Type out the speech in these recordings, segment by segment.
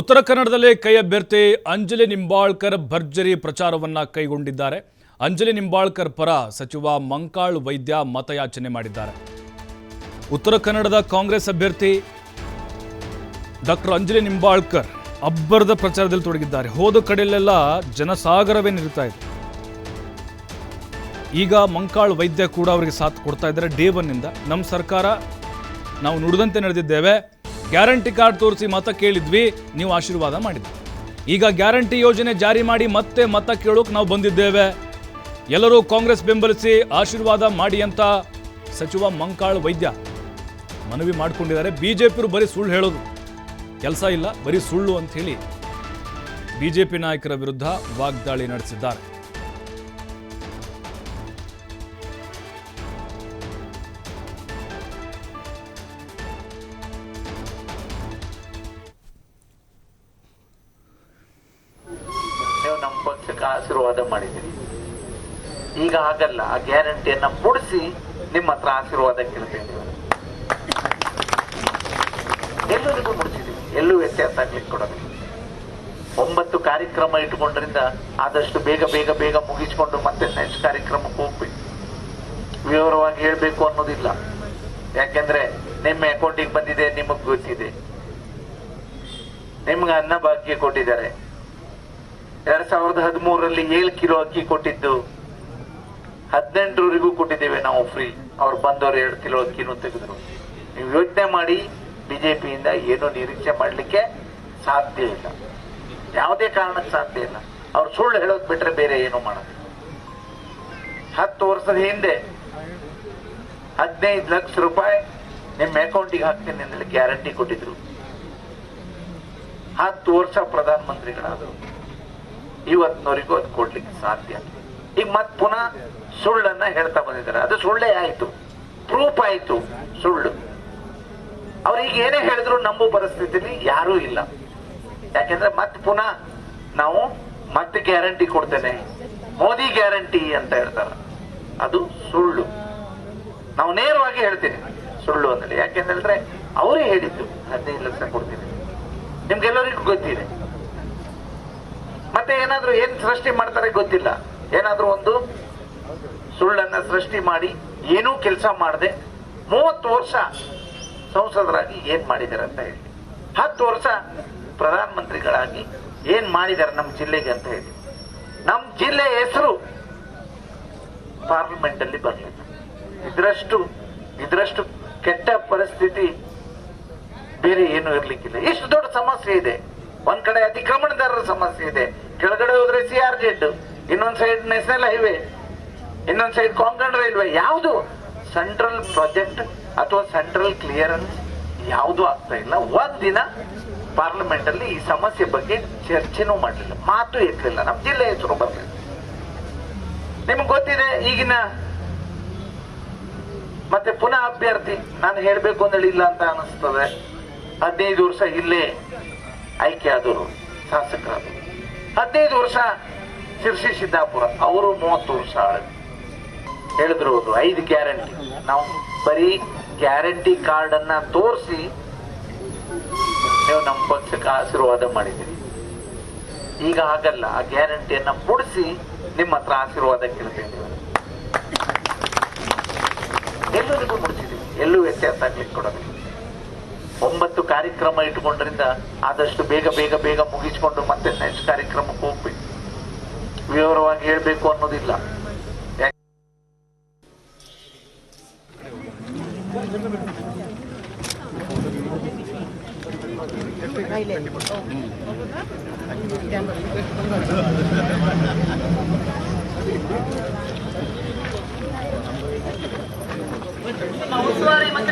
ಉತ್ತರ ಕನ್ನಡದಲ್ಲಿ ಕೈ ಅಭ್ಯರ್ಥಿ ಅಂಜಲಿ ನಿಂಬಾಳ್ಕರ್ ಭರ್ಜರಿ ಪ್ರಚಾರವನ್ನ ಕೈಗೊಂಡಿದ್ದಾರೆ. ಅಂಜಲಿ ನಿಂಬಾಳ್ಕರ್ ಪರ ಸಚಿವ ಮಂಕಾಳ್ ವೈದ್ಯ ಮತಯಾಚನೆ ಮಾಡಿದ್ದಾರೆ. ಉತ್ತರ ಕನ್ನಡದ ಕಾಂಗ್ರೆಸ್ ಅಭ್ಯರ್ಥಿ ಡಾಕ್ಟರ್ ಅಂಜಲಿ ನಿಂಬಾಳ್ಕರ್ ಅಬ್ಬರದ ಪ್ರಚಾರದಲ್ಲಿ ತೊಡಗಿದ್ದಾರೆ. ಹೋದ ಕಡೆಯಲ್ಲೆಲ್ಲ ಜನಸಾಗರವೇ ನಿಲ್ತಾ ಇದೆ. ಈಗ ಮಂಕಾಳ್ ವೈದ್ಯ ಕೂಡ ಅವರಿಗೆ ಸಾಥ್ ಕೊಡ್ತಾ ಇದ್ದಾರೆ. ಡೇ ಒನ್ನಿಂದ ನಮ್ಮ ಸರ್ಕಾರ ನಾವು ನುಡಿದಂತೆ ನಡೆದಿದ್ದೇವೆ. ಗ್ಯಾರಂಟಿ ಕಾರ್ಡ್ ತೋರಿಸಿ ಮತ ಕೇಳಿದ್ವಿ, ನೀವು ಆಶೀರ್ವಾದ ಮಾಡಿದ್ವಿ ಈಗ ಗ್ಯಾರಂಟಿ ಯೋಜನೆ ಜಾರಿ ಮಾಡಿ ಮತ್ತೆ ಮತ ಕೇಳೋಕೆ ನಾವು ಬಂದಿದ್ದೇವೆ. ಎಲ್ಲರೂ ಕಾಂಗ್ರೆಸ್ ಬೆಂಬಲಿಸಿ ಆಶೀರ್ವಾದ ಮಾಡಿ ಅಂತ ಸಚಿವ ಮಂಕಾಳ್ ವೈದ್ಯ ಮನವಿ ಮಾಡಿಕೊಂಡಿದ್ದಾರೆ. ಬಿಜೆಪಿಯವರು ಬರೀ ಸುಳ್ಳು ಹೇಳೋದು. ಕೆಲಸ ಇಲ್ಲ, ಬರೀ ಸುಳ್ಳು ಅಂತ ಹೇಳಿ ಬಿಜೆಪಿ ನಾಯಕರ ವಿರುದ್ಧ ವಾಗ್ದಾಳಿ ನಡೆಸಿದ್ದಾರೆ. ಆಶೀರ್ವಾದ ಮಾಡಿದ್ದೀರಿ. ಈಗ ಹಾಗಲ್ಲ, ಆ ಗ್ಯಾರಂಟಿಯನ್ನ ಮುಡಿಸಿ ನಿಮ್ಮ ಹತ್ರ ಆಶೀರ್ವಾದ ಕೇಳ್ತೇವೆ ನೀವು ಎಲ್ಲರಿಗೂ ಮುಡಿಸಿದ್ದೀವಿ. ಎಲ್ಲೂ ವ್ಯತ್ಯಾಸ ಆಗ್ಲಿಕ್ಕೆ ಕೊಡೋದಿಲ್ಲ. ಒಂಬತ್ತು ಕಾರ್ಯಕ್ರಮ ಇಟ್ಕೊಂಡ್ರಿಂದ ಆದಷ್ಟು ಬೇಗ ಬೇಗ ಬೇಗ ಮುಗಿಸ್ಕೊಂಡು ಮತ್ತೆ ನೆಕ್ಸ್ಟ್ ಕಾರ್ಯಕ್ರಮಕ್ಕೆ ಹೋಗ್ಬೇಕು. ವಿವರವಾಗಿ ಹೇಳ್ಬೇಕು ಅನ್ನೋದಿಲ್ಲ. ಯಾಕೆಂದ್ರೆ ನಿಮ್ಮ ಅಕೌಂಟಿಗೆ ಬಂದಿದೆ, ನಿಮಗ್ ಗೊತ್ತಿದೆ. ನಿಮ್ಗೆ ಅನ್ನ ಭಾಗ್ಯ ಕೊಟ್ಟಿದ್ದಾರೆ. ಎರಡ್ ಸಾವಿರದ ಹದಿಮೂರರಲ್ಲಿ ಏಳು ಕಿಲೋ ಅಕ್ಕಿ ಕೊಟ್ಟಿದ್ದು, ಹದಿನೆಂಟರವರೆಗೂ ಕೊಟ್ಟಿದ್ದೇವೆ ನಾವು ಫ್ರೀ ಅವ್ರು ಬಂದವರು ಎರಡು ಕಿಲೋ ಅಕ್ಕಿನೂ ತೆಗೆದ್ರು. ನೀವು ಯೋಚನೆ ಮಾಡಿ, ಬಿಜೆಪಿಯಿಂದ ಏನು ನಿರೀಕ್ಷೆ ಮಾಡಲಿಕ್ಕೆ ಸಾಧ್ಯ ಇಲ್ಲ. ಯಾವುದೇ ಕಾರಣಕ್ಕೆ ಸಾಧ್ಯ ಇಲ್ಲ. ಅವ್ರು ಸುಳ್ಳು ಹೇಳೋದು ಬಿಟ್ರೆ ಬೇರೆ ಏನು ಮಾಡೋದು. ಹತ್ತು ವರ್ಷದ ಹಿಂದೆ ಹದಿನೈದು ಲಕ್ಷ ರೂಪಾಯಿ ನಿಮ್ಮ ಅಕೌಂಟಿಗೆ ಹಾಕ್ತೀನಿ ಅಂದ್ರೆ ಗ್ಯಾರಂಟಿ ಕೊಟ್ಟಿದ್ರು. ಹತ್ತು ವರ್ಷ ಪ್ರಧಾನ ಮಂತ್ರಿಗಳಾದರು ಇವತ್ತಿನವರೆಗೂ ಅದು ಕೊಡ್ಲಿಕ್ಕೆ ಸಾಧ್ಯ. ಈಗ ಮತ್ ಪುನಃ ಸುಳ್ಳನ್ನ ಹೇಳ್ತಾ ಬಂದಿದ್ದಾರೆ. ಅದು ಸುಳ್ಳೇ ಆಯ್ತು. ಪ್ರೂಫ್ ಆಯ್ತು ಸುಳ್ಳು. ಅವ್ರಿಗೆ ಏನೇ ಹೇಳಿದ್ರು ನಂಬು ಪರಿಸ್ಥಿತಿಲಿ ಯಾರೂ ಇಲ್ಲ. ಯಾಕೆಂದ್ರೆ ಮತ್ ಪುನಃ ನಾವು ಮತ್ತೆ ಗ್ಯಾರಂಟಿ ಕೊಡ್ತೇನೆ. ಮೋದಿ ಗ್ಯಾರಂಟಿ ಅಂತ ಹೇಳ್ತಾರೆ. ಅದು ಸುಳ್ಳು. ನಾವು ನೇರವಾಗಿ ಹೇಳ್ತೀನಿ. ಸುಳ್ಳು ಅಂದ್ರೆ ಯಾಕೆಂದ್ರೆ ಅವರೇ ಹೇಳಿದ್ದು. ಹದಿನೈದು ಲಕ್ಷ ಕೊಡ್ತೀನಿ. ನಿಮ್ಗೆಲ್ಲರಿಗೂ ಗೊತ್ತಿದೆ. ಮತ್ತೆ ಏನಾದ್ರೂ ಏನ್ ಸೃಷ್ಟಿ ಮಾಡ್ತಾರೆ ಗೊತ್ತಿಲ್ಲ. ಏನಾದ್ರೂ ಒಂದು ಸುಳ್ಳನ್ನ ಸೃಷ್ಟಿ ಮಾಡಿ, ಏನೂ ಕೆಲಸ ಮಾಡದೆ, ಮೂವತ್ತು ವರ್ಷ ಸಂಸದರಾಗಿ ಏನ್ ಮಾಡಿದಾರೆ ಅಂತ ಹೇಳಿ. ಹತ್ತು ವರ್ಷ ಪ್ರಧಾನ ಮಂತ್ರಿಗಳಾಗಿ ಏನ್ ಮಾಡಿದ್ದಾರೆ ನಮ್ಮ ಜಿಲ್ಲೆಗೆ ಅಂತ ಹೇಳಿ. ನಮ್ಮ ಜಿಲ್ಲೆ ಹೆಸರು ಪಾರ್ಲಿಮೆಂಟ್ ಅಲ್ಲಿ ಬರಲಿಲ್ಲ. ಇದ್ರಷ್ಟು ಇದ್ರಷ್ಟು ಕೆಟ್ಟ ಪರಿಸ್ಥಿತಿ ಬೇರೆ ಏನು ಇರ್ಲಿಕ್ಕಿಲ್ಲ. ಇಷ್ಟು ದೊಡ್ಡ ಸಮಸ್ಯೆ ಇದೆ. ಒಂದ್ ಕಡೆ ಅತಿಕ್ರಮಣದಾರರ ಸಮಸ್ಯೆ ಇದೆ. ಕೆಳಗಡೆ ಹೋದ್ರೆ ಸಿ ಆರ್ ಜೆಡ್ ಇನ್ನೊಂದ್ ಸೈಡ್ ನ್ಯಾಷನಲ್ ಹೈವೇ ಇನ್ನೊಂದ್ ಸೈಡ್ ಕೊಂಕಣ್ ರೈಲ್ವೆ ಯಾವುದು? ಸೆಂಟ್ರಲ್ ಪ್ರಾಜೆಕ್ಟ್ ಅಥವಾ ಸೆಂಟ್ರಲ್ ಕ್ಲಿಯರೆನ್ಸ್ ಯಾವುದು ಆಗ್ತಾ ಇಲ್ಲ. ಒಂದಿನ ದಿನ ಪಾರ್ಲಿಮೆಂಟ್ ಅಲ್ಲಿ ಈ ಸಮಸ್ಯೆ ಬಗ್ಗೆ ಚರ್ಚೆನೂ ಮಾಡಲಿಲ್ಲ. ಮಾತು ಎತ್ತಲಿಲ್ಲ. ನಮ್ಮ ಜಿಲ್ಲೆ ಹೆಸರು ಬರಲಿಲ್ಲ. ನಿಮ್ಗೆ ಗೊತ್ತಿದೆ, ಈಗಿನ ಮತ್ತೆ ಪುನಃ ಅಭ್ಯರ್ಥಿ, ನಾನು ಹೇಳ್ಬೇಕು ಅಂದ್ರೆ ಇಲ್ಲ ಅಂತ ಅನಿಸ್ತದೆ. ಹದಿನೈದು ವರ್ಷ ಇಲ್ಲೇ ಆಯ್ಕೆ ಆದವರು ಶಾಸಕರಾದರು ಹದಿನೈದು ವರ್ಷ ಶಿರ್ಸಿ ಸಿದ್ದಾಪುರ, ಅವರು ಮೂವತ್ತು ವರ್ಷ ಹೇಳಿದ್ರು ಅವರು, ಐದು ಗ್ಯಾರಂಟಿ. ನಾವು ಬರೀ ಗ್ಯಾರಂಟಿ ಕಾರ್ಡ್ ಅನ್ನ ತೋರಿಸಿ ನೀವು ನಮ್ಮ ಪಕ್ಷಕ್ಕೆ ಆಶೀರ್ವಾದ ಮಾಡಿದ್ದೀರಿ. ಈಗ ಹಾಗಲ್ಲ, ಆ ಗ್ಯಾರಂಟಿಯನ್ನ ಮುಡಿಸಿ ನಿಮ್ಮ ಹತ್ರ ಆಶೀರ್ವಾದ ಕೇಳ್ತೀನಿ. ಎಲ್ಲರಿಗೂ ಮುಡಿಸಿದ್ದೀವಿ. ಎಲ್ಲೂ ವ್ಯತ್ಯಾಸ ಆಗ್ಲಿಕ್ಕೆ ಕೊಡೋದಿಲ್ಲ. ಒಂಬತ್ತು ಕಾರ್ಯಕ್ರಮ ಇಟ್ಕೊಂಡ್ರಿಂದ ಆದಷ್ಟು ಬೇಗ ಬೇಗ ಬೇಗ ಮುಗಿಸ್ಕೊಂಡು ಮತ್ತೆ ನೆಕ್ಸ್ಟ್ ಕಾರ್ಯಕ್ರಮಕ್ಕೆ ಹೋಗ್ಬೇಕು. ವಿವರವಾಗಿ ಹೇಳಬೇಕು ಅನ್ನೋದಿಲ್ಲ. ಉಸ್ತುವಾರಿ ಮಂತ್ರಿಗಳಾದಂತಹ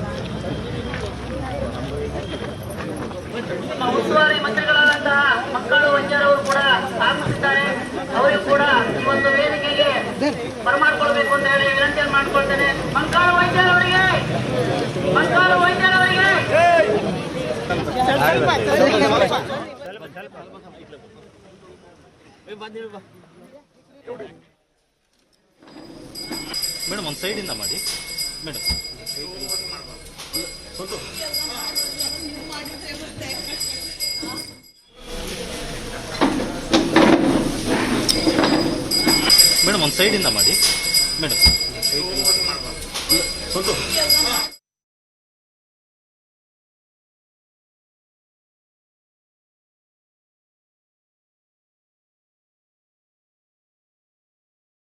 ಮಾಡ್ಕೊತಾರೆ ವಿನಂತಿಯನ್ನು ಮಾಡ್ಕೊಳ್ತಾರೆ ಮಂಕಾಲ ವೈದ್ಯರವರಿಗೆ ಮಂಕಾಲ ವೈದ್ಯರವರಿಗೆ ಮೇಡಮ್, ಒಂದು ಸೈಡಿಂದ ಮಾಡಿ. ಮೇಡಮ್. ಮೇಡಮ್, ಒಂದು ಸೈಡಿಂದ ಮಾಡಿ. ಮೇಡಮ್ ಸ್ವಲ್ಪ